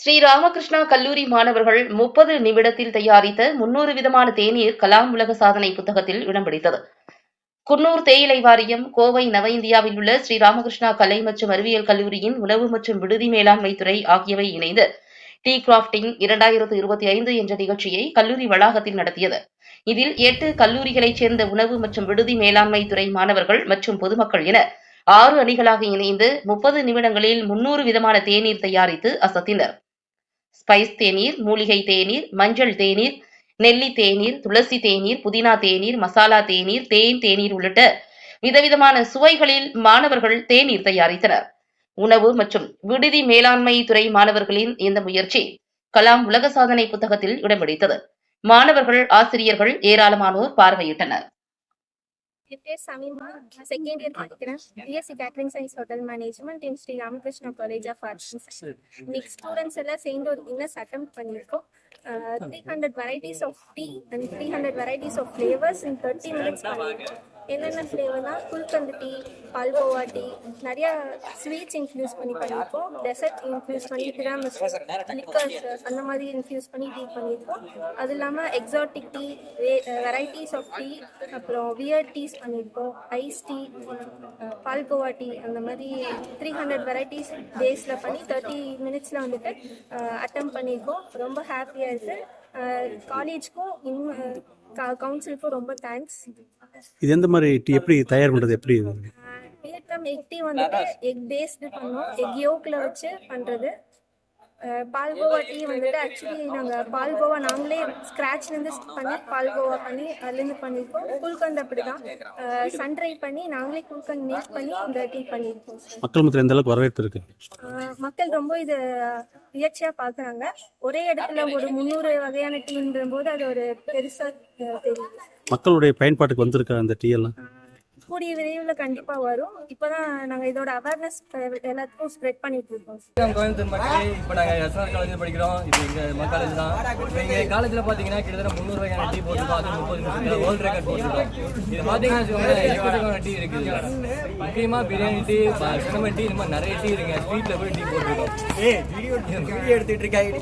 ஸ்ரீ ராமகிருஷ்ணா கல்லூரி மாணவர்கள் முப்பது நிமிடத்தில் தயாரித்த முன்னூறு விதமான தேநீர் கலாம் உலக சாதனை புத்தகத்தில் இடம் பிடித்தது. குன்னூர் தேயிலை வாரியம் கோவை நவ இந்தியாவில் உள்ள ஸ்ரீ ராமகிருஷ்ணா கலை மற்றும் அறிவியல் கல்லூரியின் உணவு மற்றும் விடுதி மேலாண்மை துறை ஆகியவை இணைந்து டீ கிராப்டிங் இரண்டாயிரத்து இருபத்தி ஐந்து என்ற நிகழ்ச்சியை கல்லூரி வளாகத்தில் நடத்தியது. இதில் எட்டு கல்லூரிகளைச் சேர்ந்த உணவு மற்றும் விடுதி மேலாண்மை துறை மாணவர்கள் மற்றும் பொதுமக்கள் என ஆறு அணிகளாக இணைந்து முப்பது நிமிடங்களில் முன்னூறு விதமான தேநீர் தயாரித்து அசத்தினர். ஸ்பைஸ் தேநீர் மூலிகை தேநீர் மஞ்சள் தேநீர் நெல்லி தேநீர் துளசி தேநீர் புதினா தேநீர் மசாலா தேநீர் தேன் தேநீர் உள்ளிட்ட விதவிதமான சுவைகளில் மாணவர்கள் தேநீர் தயாரித்தனர். உணவு மற்றும் விடுதி மேலாண்மை துறை மாணவர்களின் இந்த முயற்சி கலாம் உலக சாதனை புத்தகத்தில் இடம் பிடித்தது. மாணவர்கள் ஆசிரியர்கள் ஏராளமானோர் பார்வையிட்டனர். என் பேர் சமீமா செகண்ட் இயர் படிக்கிறேன் B Sc catering science hotel management in Shri Ramakrishna college of arts இன்னைக்கு ஸ்டூடெண்ட்ஸ் எல்லாம் சேர்ந்து ஒரு இன்னஸ் அட்டம் பண்ணியிருக்கோம் three hundred varieties of tea and three hundred varieties of flavours in thirty minutes பண்ணியிருக்கோம் என்னென்ன ஃப்ளேவர்னால் குல்கந்து டீ பால்கோவா டீ நிறையா ஸ்வீட்ஸ் இன்ஃப்யூஸ் பண்ணி பண்ணியிருக்கோம். டெசர்ட் இன்ஃப்யூஸ் பண்ணி கிராமஸ் லிக்கர்ஸ் அந்த மாதிரி இன்ஃப்யூஸ் பண்ணி டீ பண்ணியிருக்கோம். அது இல்லாமல் exotic tea varieties of tea அப்புறம் வியர் டீஸ் பண்ணியிருக்கோம். ஐஸ் டீ பால்கோவா டீ அந்த மாதிரி த்ரீ ஹண்ட்ரட் வெரைட்டிஸ் டேஸில் பண்ணி தேர்ட்டி மினிட்ஸில் வந்துட்டு அட்டம் பண்ணியிருக்கோம். ரொம்ப ஹாப்பியாக இருக்குது காலேஜ்க்கும் இன்னும் கவுன்சிலுக்கும் ரொம்ப தேங்க்ஸ் இது எந்த மாதிரி டீ எப்படி தயார் பண்ணுறது எப்படி எக் டீ வந்துட்டு எக் பேஸ்டு பண்ணோம். எக் யோக்கில் வச்சு பண்ணுறது பால்கோவா டீ வந்துட்டு ஆக்சுவலி நாங்கள் பால்கோவா நாங்களே ஸ்க்ராட்ச்லேருந்து பண்ணி பால்கோவா பண்ணி அதுலேருந்து பண்ணியிருக்கோம் குல்கந்த் அப்படி தான் சன்ட்ரை பண்ணி நாங்களே குல்கந்த் மேக் பண்ணி இந்த டீ பண்ணியிருக்கோம் மக்கள் மத்தியில் எந்த அளவுக்கு வரவேற்பு இருக்கு? மக்கள் ரொம்ப இது முயற்சியாக பார்க்குறாங்க ஒரே இடத்துல ஒரு முந்நூறு வகையான டீன்ற போது அது ஒரு பெருசாக தெரியுது மக்களுடைய பயன்பாட்டுக்கு வந்திருக்கா அந்த டீ எல்லாம்? கூடிய விரைவில் கண்டிப்பாக வரும். இப்போதான் நாங்கள் இதோட அவேர்னஸ் எல்லாத்துக்கும் ஸ்ப்ரெட் பண்ணிட்டு இருக்கோம். கோயம்புத்தூர் மக்களே இப்போ நாங்கள் எஸ்ஆர் காலேஜில் படிக்கிறோம். இது எங்கள் நம்ம காலேஜ் தான். இப்போ எங்கள் காலேஜில் பார்த்தீங்கன்னா கிட்டத்தட்ட முந்நூறு வகையான டீ போட்டுருக்கோம். அது முப்பது நிமிஷத்தில் வேர்ல்டு ரெக்கார்ட் போட்டுருக்கோம். இது பார்த்தீங்கன்னா எக்கச்சக்கமான டீ இருக்குது. முக்கியமாக பிரியாணி டீ சின்னமன் டீ இந்த மாதிரி நிறைய டீ இருக்குங்க. ஸ்வீட்டில் போய் டீ போட்டுருக்கோம். ஏய் வீடியோ வீடியோ எடுத்துட்டு இருக்காங்க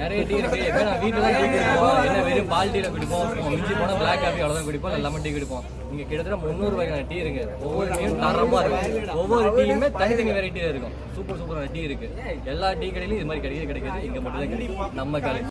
நிறைய டீ இருக்கு. எப்போ வீட்டுல வீட்டில் தான் குடிப்போம். என்ன வெறும் பால் டீல குடிப்போம். மிஞ்சி போனால் பிளாக் காஃபி அவ்வளோதான் குடிப்போம். இல்லை லெமன் டீ குடிப்போம். இங்கே கிட்டத்தட்ட முந்நூறு வகையான டீ இருக்கு. ஒவ்வொரு டீயும் தரமாக இருக்கும் ஒவ்வொரு டீயுமே தனித்தனி வெரைட்டியில் இருக்கும். சூப்பர் சூப்பரான டீ இருக்கு. எல்லா டீ கடையிலும் இது மாதிரி கிடைக்கிறது கிடைக்காது இங்கே மட்டும் தான் கிடைக்கும் நம்ம கடை